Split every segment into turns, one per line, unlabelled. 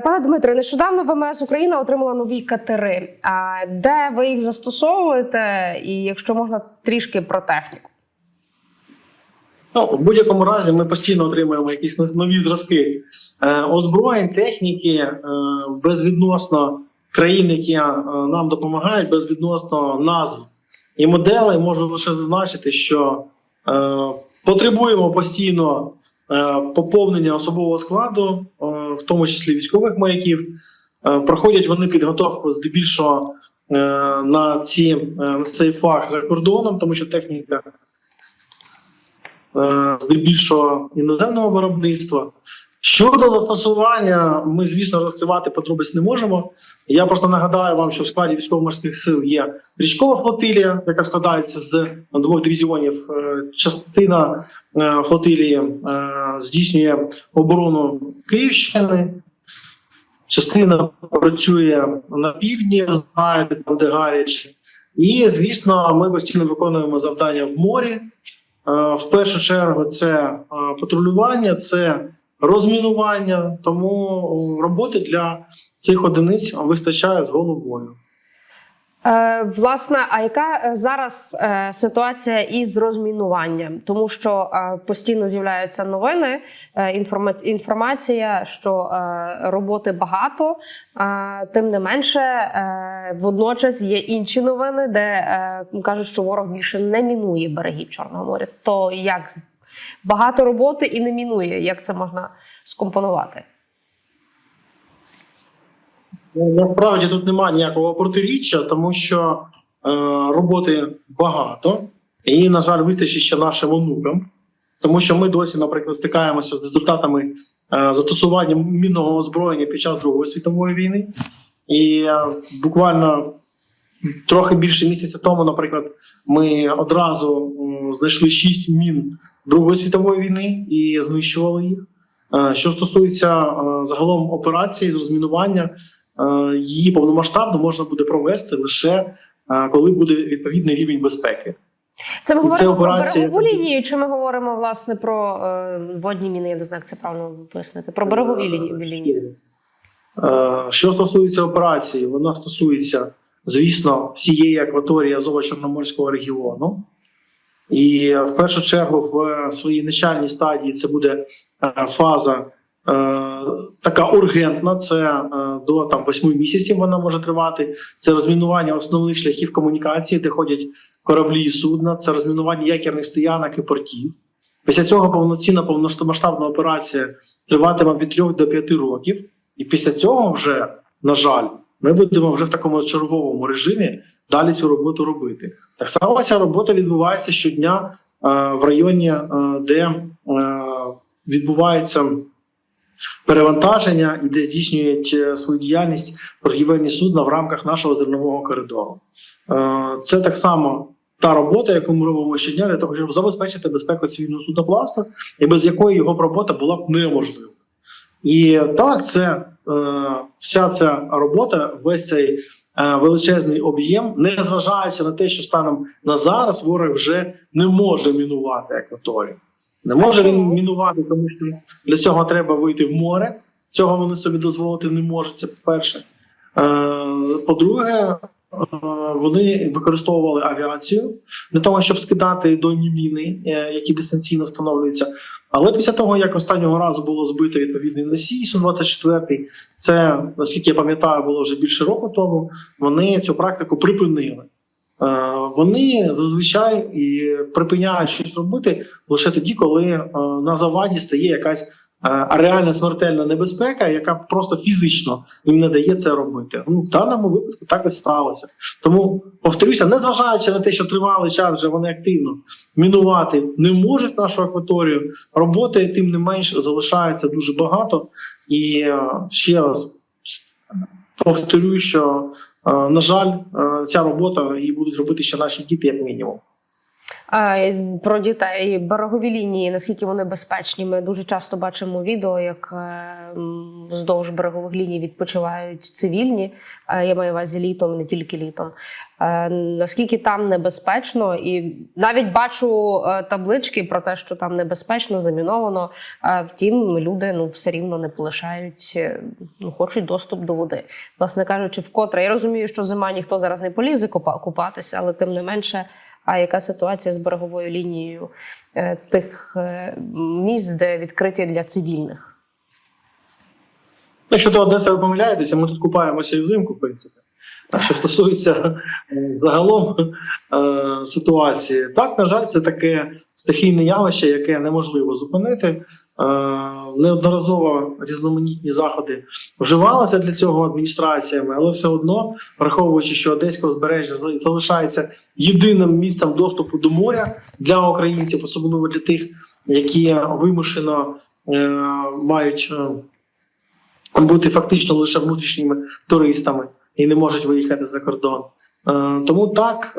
Пане Дмитре, нещодавно ВМС Україна отримала нові катери. А де ви їх застосовуєте? І якщо можна трішки про техніку?
Ну, в будь-якому разі ми постійно отримуємо якісь нові зразки е, озброєнь, техніки е, безвідносно країн, які е, нам допомагають, безвідносно назв і моделей. Можу лише зазначити, що е, потребуємо постійно е, поповнення особового складу, е, в тому числі військових моряків. Е, проходять вони підготовку здебільшого е, на, ці, е, на цей фах за кордоном, тому що техніка здебільшого іноземного виробництва. Щодо застосування, ми, звісно, розкривати подробиць не можемо. Я просто нагадаю вам, що в складі військово-морських сил є річкова флотилія, яка складається з двох дивізіонів. Е, Частина е, флотилії е, здійснює оборону Київщини, частина працює на півдні, знаєте, там де гаряче. І, звісно, ми постійно виконуємо завдання в морі. В першу чергу це патрулювання, це розмінування, тому е, роботи для цих одиниць вистачає з головою.
Е, власне, а яка е, зараз ситуація із розмінуванням? Тому що постійно з'являються новини, інформаці- інформація, що роботи багато, тим не менше, водночас є інші новини, де кажуть, що ворог більше не мінує берегів Чорного моря. То як багато роботи і не мінує? Як це можна скомпонувати?
Ну, Насправді тут немає ніякого протиріччя, тому що е, роботи багато, і, на жаль, вистачить ще нашим онукам. Тому що ми досі, наприклад, стикаємося з результатами е, застосування мінного озброєння під час Другої світової війни. І е, буквально трохи більше місяця тому, наприклад, ми одразу м, знайшли шість мін Другої світової війни і знищували їх. Е, Що стосується е, загалом операції з розмінування, е, її повномасштабно можна буде провести лише коли буде відповідний рівень безпеки.
Це ми
І це
говоримо
операція-
про берегову лінію, чи ми говоримо власне про водні міни? Я не знаю, як це правильно пояснити. Про берегові лінії.
Що стосується операції, вона стосується, звісно, всієї акваторії Азово-Чорноморського регіону. І е, в першу чергу в своїй начальній стадії це буде е, фаза е, така ургентна, це е, до там, 8 місяців вона може тривати. Це розмінування основних шляхів комунікації, де ходять кораблі і судна, це розмінування якірних стоянок і портів. Після цього повноцінна повномасштабна операція триватиме від 3 до 5 років. І після цього, вже, на жаль, ми будемо вже в такому черговому режимі далі цю роботу робити. Так само ця робота відбувається щодня е, в районі, е, де е, відбувається перевантаження і де здійснюють свою діяльність торгівельні судна в рамках нашого зернового коридору. Це так само. Та робота, яку ми робимо щодня, для того, щоб забезпечити безпеку цивільного судноплавства, і без якої його робота була б неможлива. І так, це е, вся ця робота, весь цей величезний об'єм, не зважаючи на те, що станом на зараз ворог вже не може мінувати акваторію. Не може він мінувати, тому що для цього треба вийти в море. Цього вони собі дозволити не можуть. Це по-перше. Е, по-друге, е, вони використовували авіацію для того, щоб скидати донні міни, е, які дистанційно встановлюються. Але після того, як останнього разу було збито відповідний носій, Су-24, це, наскільки я пам'ятаю, було вже більше року тому, вони цю практику припинили. Е, Вони зазвичай і припиняють щось робити лише тоді, коли е, на заваді стає якась реальна смертельна небезпека, яка просто фізично їм не дає це робити. Ну в даному випадку так і сталося. Тому повторюся, незважаючи на те, що тривалий час вже вони активно мінувати не можуть нашу акваторію. Роботи тим не менш залишається дуже багато. І е, ще раз повторюю, що е, на жаль, е, ця робота її будуть робити ще наші діти, як мінімум.
Про дітей берегові лінії, наскільки вони безпечні. Ми дуже часто бачимо відео, як е, вздовж берегових ліній відпочивають цивільні. Е, Я маю увазі літом, не тільки літом. Е, Наскільки там небезпечно, і навіть бачу таблички про те, що там небезпечно, заміновано. Втім, люди ну все рівно не полишають, ну хочуть доступ до води. Власне кажучи, вкотре я розумію, що зима ніхто зараз не полізе купатися, але тим не менше. А яка ситуація з береговою лінією е, тих е, місць, де відкриті для цивільних?
Ну, щодо Одеси, ви помиляєтеся, ми тут купаємося і взимку, в принципі. А що стосується е, загалом ситуації, так, на жаль, це таке стихійне явище, яке неможливо зупинити. Е, неодноразово різноманітні заходи вживалися для цього адміністраціями, але все одно, враховуючи, що Одеське узбережжя зали- залишається єдиним місцем доступу до моря для українців, особливо для тих, які вимушено е, мають. е, бути фактично лише внутрішніми туристами і не можуть виїхати за кордон. Тому так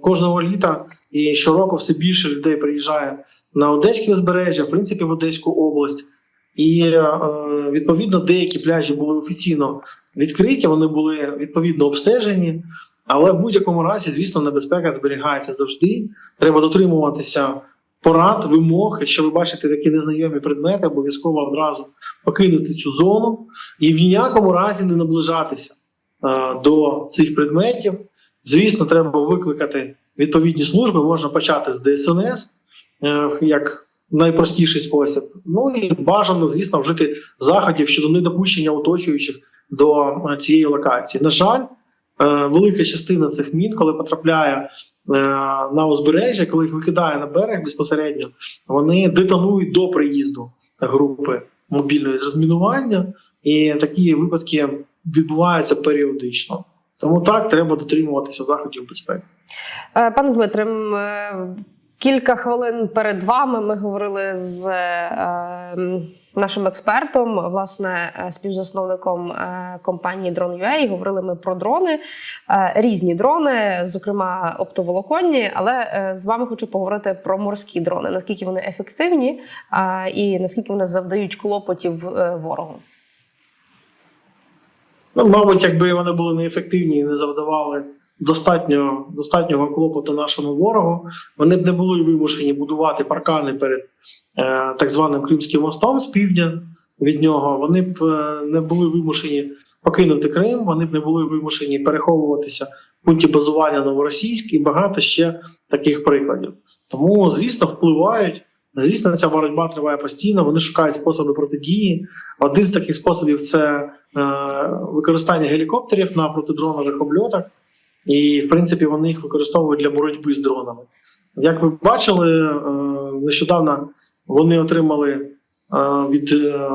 кожного літа і щороку все більше людей приїжджає на Одеське узбережжя, в принципі, в Одеську область. І е, відповідно деякі пляжі були офіційно відкриті, вони були відповідно обстежені. Але в будь-якому разі, звісно, небезпека зберігається завжди. Треба дотримуватися порад, вимог. Якщо ви бачите такі незнайомі предмети, обов'язково одразу покинути цю зону і в ніякому разі не наближатися е, до цих предметів. Звісно, треба викликати відповідні служби. Можна почати з ДСНС як найпростіший спосіб. Ну і бажано, звісно, вжити заходів щодо недопущення оточуючих до е, цієї локації. На жаль, е, велика частина цих мін, коли потрапляє е, на узбережжя, коли їх викидає на берег безпосередньо, вони детонують до приїзду групи мобільної розмінування, і такі випадки відбуваються періодично. Тому так треба дотримуватися заходів безпеки.
Е, Пане Дмитре, е, кілька хвилин перед вами ми говорили з е, нашим експертом, власне, е, співзасновником е, компанії Drone.ua, Говорили ми про дрони, е, різні дрони, зокрема оптоволоконні. Але е, з вами хочу поговорити про морські дрони. Наскільки вони ефективні а, і наскільки вони завдають клопотів е, ворогу.
Ну, мабуть, якби вони були неефективні і не завдавали достатньо, достатнього клопоту нашому ворогу, вони б не були вимушені будувати паркани перед е, так званим Кримським мостом з півдня від нього. Вони б е, не були вимушені покинути Крим, вони б не були вимушені переховуватися в пункті базування новоросійськ і багато ще таких прикладів. Тому, звісно, впливають. Звісно, ця боротьба триває постійно. Вони шукають способи протидії. Один з таких способів це е, використання гелікоптерів на протидронових обльотах, і в принципі вони їх використовують для боротьби з дронами. Як ви бачили, е, нещодавно вони отримали е, від е,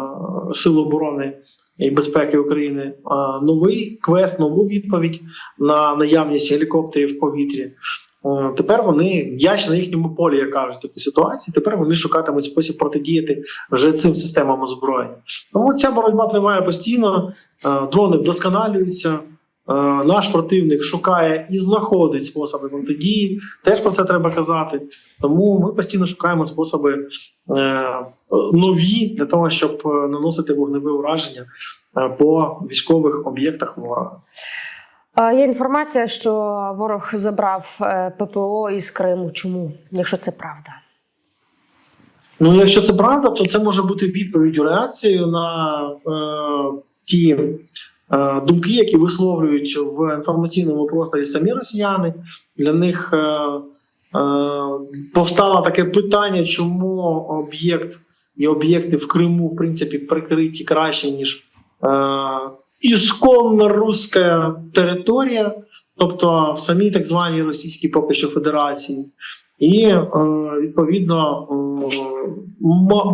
Сил оборони і безпеки України новий квест, нову відповідь на наявність гелікоптерів в повітрі. Тепер вони м'яч на їхньому полі, як кажуть, такі ситуації. Тепер вони шукатимуть спосіб протидіяти вже цим системам озброєння. Тому ця боротьба триває постійно, дрони вдосконалюються. Е, Наш противник шукає і знаходить способи протидії. Теж про це треба казати. Тому ми постійно шукаємо способи е, нові для того, щоб е, наносити вогневе ураження по військових об'єктах ворога.
Є інформація, що ворог забрав ППО із Криму. Чому, якщо це правда?
Ну, якщо це правда, то це може бути відповіддю реакцією на е, ті думки, які висловлюють в інформаційному просторі самі росіяни. Для них е, е, повстало таке питання, чому об'єкт і об'єкти в Криму, в принципі, прикриті краще, ніж е, ісконно руська територія, тобто в самій так званій Російській поки що Федерації. І е, відповідно е,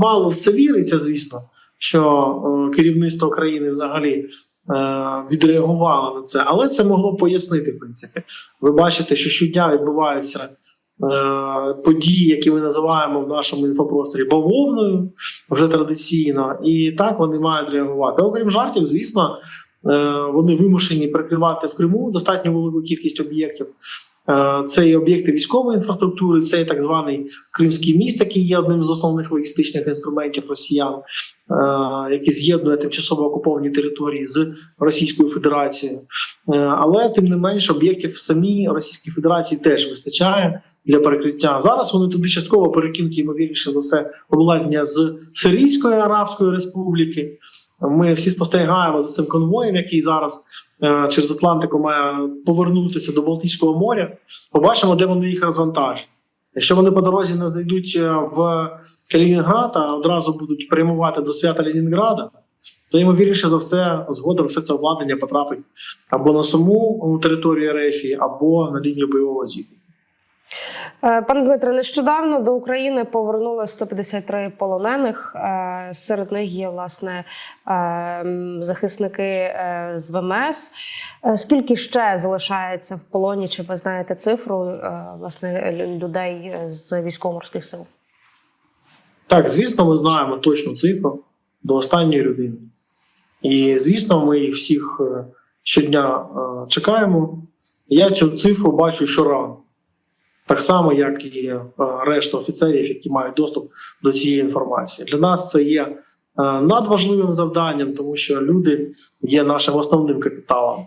мало в це віриться, звісно, що е, керівництво країни взагалі е, відреагувало на це, але це могло пояснити, в принципі. Ви бачите, що щодня відбуваються е, події, які ми називаємо в нашому інфопросторі бавовною вже традиційно, і так вони мають реагувати. Окрім жартів, звісно, е, вони вимушені прикривати в Криму достатньо велику кількість об'єктів. Е, Це і об'єкти військової інфраструктури, це і так званий Кримський міст, який є одним з основних логістичних інструментів росіян, е, який з'єднує тимчасово окуповані території з Російською Федерацією. Е, Але тим не менш об'єктів в самій Російській Федерації теж вистачає для перекриття. Зараз вони туди частково перекинуті, ймовірніше за все, обладнання з Сирійської Арабської Республіки. Ми всі спостерігаємо за цим конвоєм, який зараз через Атлантику має повернутися до Балтійського моря. Побачимо, де вони їх розвантажать. Якщо вони по дорозі не зайдуть е, в Калінінград, а одразу будуть прямувати до свята Ленінграда, то ймовірніше за все, згодом все це обладнання потрапить або на саму територію РФ, або на лінію бойового зіткнення.
Е, Пане Дмитре, нещодавно до України повернули 153 полонених. Е, Серед них є власне е, захисники з ВМС. Скільки ще залишається в полоні? Чи ви знаєте цифру власне людей з військово-морських сил?
Так, звісно, ми знаємо точну цифру до останньої людини. І звісно, ми їх всіх щодня чекаємо. Я цю цифру бачу щоранку. Так само, як і е, решта офіцерів, які мають доступ до цієї інформації. Для нас це є е, надважливим завданням, тому що люди є нашим основним капіталом.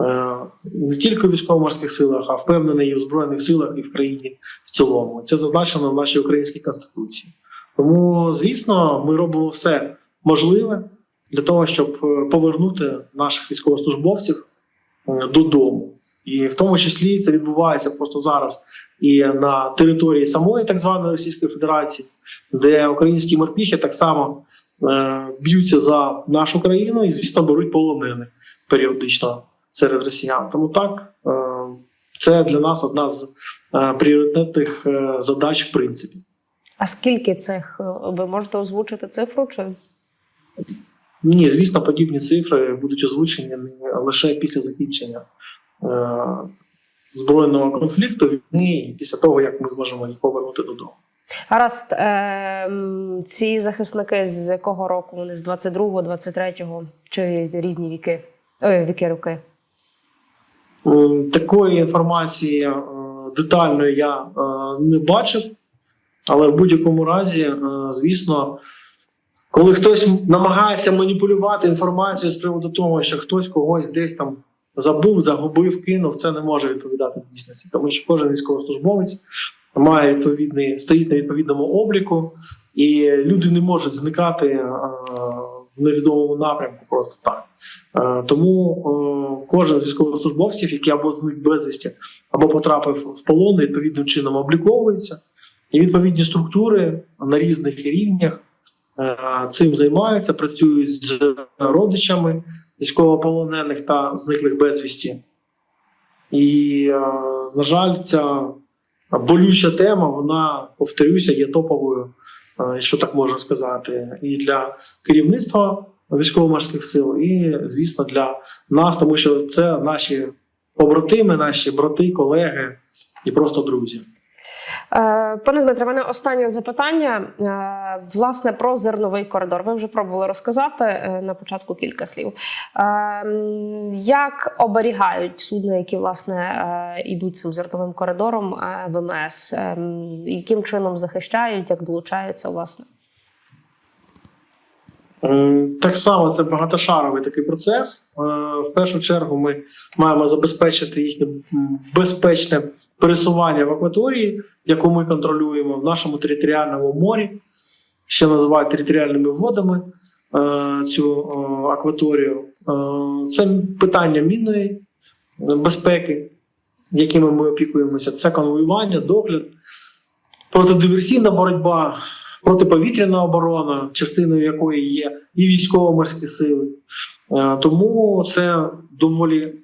Е, Не тільки в військово-морських силах, а впевнений і в Збройних силах, і в країні в цілому. Це зазначено в нашій українській конституції. Тому, звісно, ми робимо все можливе для того, щоб повернути наших військовослужбовців додому. І в тому числі це відбувається просто зараз і на території самої так званої Російської Федерації, де українські морпіхи так само е, б'ються за нашу країну і, звісно, беруть полонених періодично серед росіян. Тому так, е, це для нас одна з е, пріоритетних е, задач, в принципі.
А скільки цих е, ви можете озвучити цифру? Чи
Ні, звісно, подібні цифри будуть озвучені лише після закінчення збройного конфлікту війни, після того, як ми зможемо їх повернути додому.
гаразд е, ці захисники з якого року? Вони з 22-го, 23-го чи різні віки? Ой, віки роки?
Такої інформації е, детальної я е, не бачив, але в будь-якому разі, е, звісно, коли хтось намагається маніпулювати інформацією з приводу того, що хтось когось десь там забув, загубив, кинув, це не може відповідати дійсності, тому що кожен військовослужбовець має відповідний стоїть на відповідному обліку, і люди не можуть зникати е, в невідомому напрямку просто так. Е, Тому е, кожен з військовослужбовців, який або зник безвісті, або потрапив в полон, відповідним чином обліковується, і відповідні структури на різних рівнях цим займаються, працюють з родичами військовополонених та зниклих безвісті. І, е, на жаль, ця болюча тема, вона, повторюся, є топовою, е, якщо так можна сказати, і для керівництва військово-морських сил, і, звісно, для нас, тому що це наші побратими, наші брати, колеги і просто друзі.
Е, Пане Дмитре, в мене останнє запитання. Е, Власне, про зерновий коридор. Ви вже пробували розказати е, на початку кілька слів. Як оберігають судна, які власне йдуть цим зерновим коридором ВМС? Яким чином захищають, як долучаються, власне?
М, Так само це багатошаровий такий процес. Е, В першу чергу ми маємо забезпечити їхнє безпечне пересування в акваторії, яку ми контролюємо в нашому територіальному морі, ще називають територіальними водами е, цю е, акваторію. Е, Це питання мінної безпеки, якими ми опікуємося. Це конвоювання, догляд, протидиверсійна боротьба, протиповітряна оборона, частиною якої є і військово-морські сили. Е, Тому це доволі е,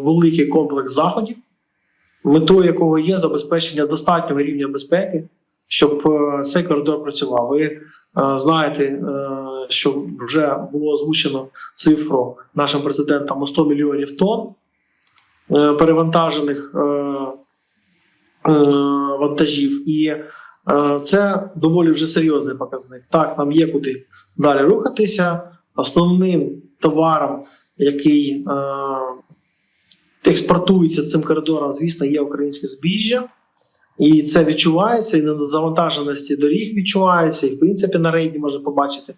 великий комплекс заходів, метою якого є забезпечення достатнього рівня безпеки, щоб е, цей коридор працював. Ви знаєте, що вже було озвучено цифру нашим президентом у 100 мільйонів тонн перевантажених вантажів, і це доволі вже серйозний показник. Так, нам є куди далі рухатися. Основним товаром, який е, експортується цим коридором, звісно, є українське збіжжя. І це відчувається, і на завантаженості доріг відчувається, і в принципі на рейді можна побачити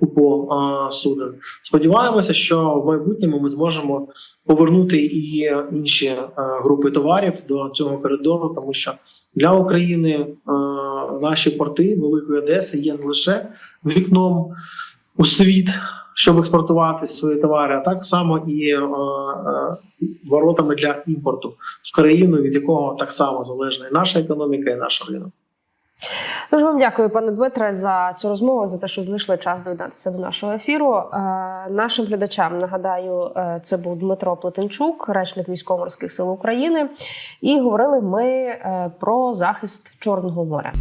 купу суден. Сподіваємося, що в майбутньому ми зможемо повернути і інші е, групи товарів до цього коридору, тому що для України е, наші порти Великої Одеси є не лише вікном у світ, щоб експортувати свої товари, а так само і е, е, воротами для імпорту в країну, від якого так само залежна і наша економіка, і наш ринок.
Дуже вам дякую, пане Дмитре, за цю розмову, за те, що знайшли час доєднатися до нашого ефіру. Е, нашим глядачам нагадаю, е, це був Дмитро Плетенчук, речник військово-морських сил України. І говорили ми е, про захист Чорного моря.